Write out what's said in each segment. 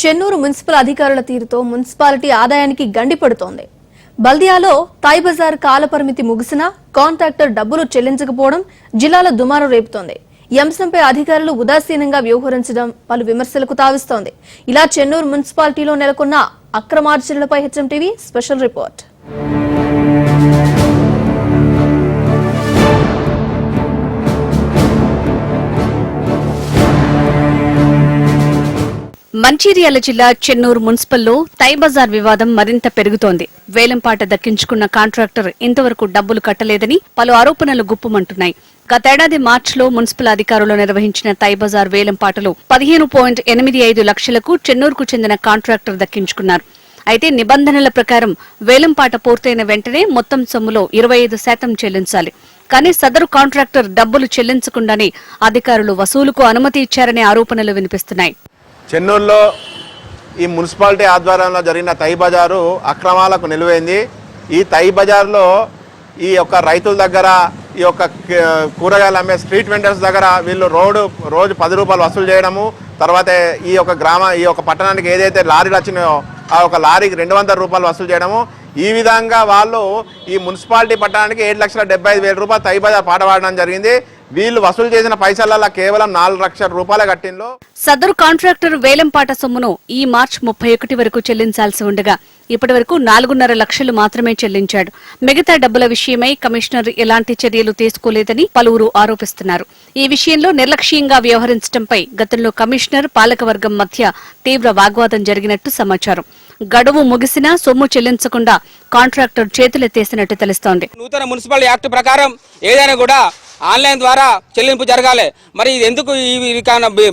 Chennur municipal అధికారుల తీరుతో municipality ఆదాయానికి గండి పడుతోంది. బల్దియాలో తాయ్ బజార్ కాలపరిమితి ముగిసినా కాంట్రాక్టర్ డబ్బులు చెల్లించకపోవడం జిల్లాలో దుమారం రేపుతోంది. ఈ అంశంపై అధికారులు ఉదాసీనంగా వ్యవహరించడం పలు విమర్శలకు తావిస్తోంది. ఇలా చెన్నూరు మున్సిపాలిటీలో నెలకొన్న అక్రమార్చనలపై HM TV special report. Mancherial జిల్లా చెన్నూరు మున్సిపల్లో తైబజార్ వివాదం మరింత పెరుగుతోంది. వేలంపాట దక్కించుకున్న కాంట్రాక్టర్ ఇంతవరకు డబ్బులు కట్టలేదని పలు ఆరోపణలు గుప్పుమంటున్నాయి. గతేడాది మార్చిలో మున్సిపల్ అధికారులు నిర్వహించిన తైబజార్ వేలంపాటలో పదిహేను పాయింట్ ఎనిమిది ఐదు లక్షలకు చెన్నూరుకు చెందిన కాంట్రాక్టర్ దక్కించుకున్నారు. అయితే నిబంధనల ప్రకారం వేలంపాట పూర్తయిన వెంటనే మొత్తం సొమ్ములో ఇరవై ఐదు శాతం చెల్లించాలి. కానీ సదరు కాంట్రాక్టర్ డబ్బులు చెల్లించకుండానే అధికారులు వసూలుకు అనుమతి ఇచ్చారనే ఆరోపణలు వినిపిస్తున్నాయి. చెన్నూరులో ఈ మున్సిపాలిటీ ఆధ్వర్యంలో జరిగిన తై బజారు అక్రమాలకు నిలువైంది. ఈ తై బజార్లో ఈ యొక్క రైతుల దగ్గర ఈ యొక్క కూరగాయలు అమ్మే స్ట్రీట్ వెండర్స్ దగ్గర వీళ్ళు రోడ్డు రోజు పది రూపాయలు వసూలు చేయడము తర్వాత ఈ యొక్క గ్రామ ఈ యొక్క పట్టణానికి ఏదైతే లారీలు వచ్చినాయో ఆ ఒక లారీకి రెండు వందల రూపాయలు వసూలు చేయడము. ఈ విధంగా వాళ్ళు ఈ మున్సిపాలిటీ పట్టణానికి ఏడు లక్షల డెబ్బై ఐదు వేల రూపాయలు తై బజార్ పాట పాడడం జరిగింది. వీళ్ళు వసూలు చేసిన పైసలలో కేవలం నాలుగు లక్షల రూపాయల సదరు కాంట్రాక్టర్ వేలంపాట సొమ్మును ఈ మార్చి ముప్పై ఒకటి వరకు చెల్లించాల్సి ఉండగా ఇప్పటి వరకు నాలుగున్నర లక్షలు మాత్రమే చెల్లించాడు. మిగతా డబ్బుల విషయమై కమిషనర్ ఎలాంటి చర్యలు తీసుకోలేదని పలువురు ఆరోపిస్తున్నారు. ఈ విషయంలో నిర్లక్ష్యంగా వ్యవహరించడంపై గతంలో కమిషనర్ పాలకవర్గం మధ్య తీవ్ర వాగ్వాదం జరిగినట్టు సమాచారం. గడువు ముగిసినా సొమ్ము చెల్లించకుండా కాంట్రాక్టర్ చేతులెత్తేసినట్టు తెలుస్తోంది. నూతన మున్సిపల్ యాక్ట్ ప్రకారం ఏదైనా కూడా ఆన్లైన్ ద్వారా చెల్లింపు జరగాలి. మరి ఇది ఎందుకు ఈ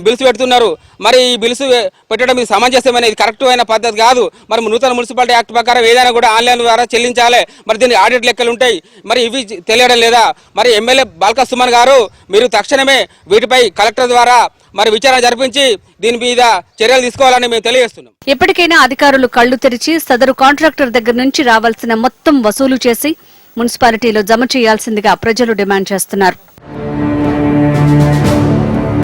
బిల్స్ పెడుతున్నారు? మరి ఈ బిల్స్ పెట్టడం ఇది సమంజసమైన ఇది కరెక్ట్ అయిన పద్ధతి కాదు. మరి నూతన మున్సిపాలిటీ యాక్ట్ ప్రకారం ఏదైనా కూడా ఆన్లైన్ ద్వారా చెల్లించాలి. మరి దీని ఆడిట్ లెక్కలు ఉంటాయి. మరి ఇవి తెలియడం లేదా? మరి ఎమ్మెల్యే బాల్క సుమన్ గారు మీరు తక్షణమే వీటిపై కలెక్టర్ ద్వారా మరి విచారణ జరిపించి దీని మీద చర్యలు తీసుకోవాలని మేము తెలియజేస్తున్నాం. ఇప్పటికైనా అధికారులు కళ్ళు తెరిచి సదరు కాంట్రాక్టర్ దగ్గర నుంచి రావాల్సిన మొత్తం వసూలు చేసి మున్సిపాలిటీలో జమ చేయాల్సిందిగా ప్రజలు డిమాండ్ చేస్తున్నారు.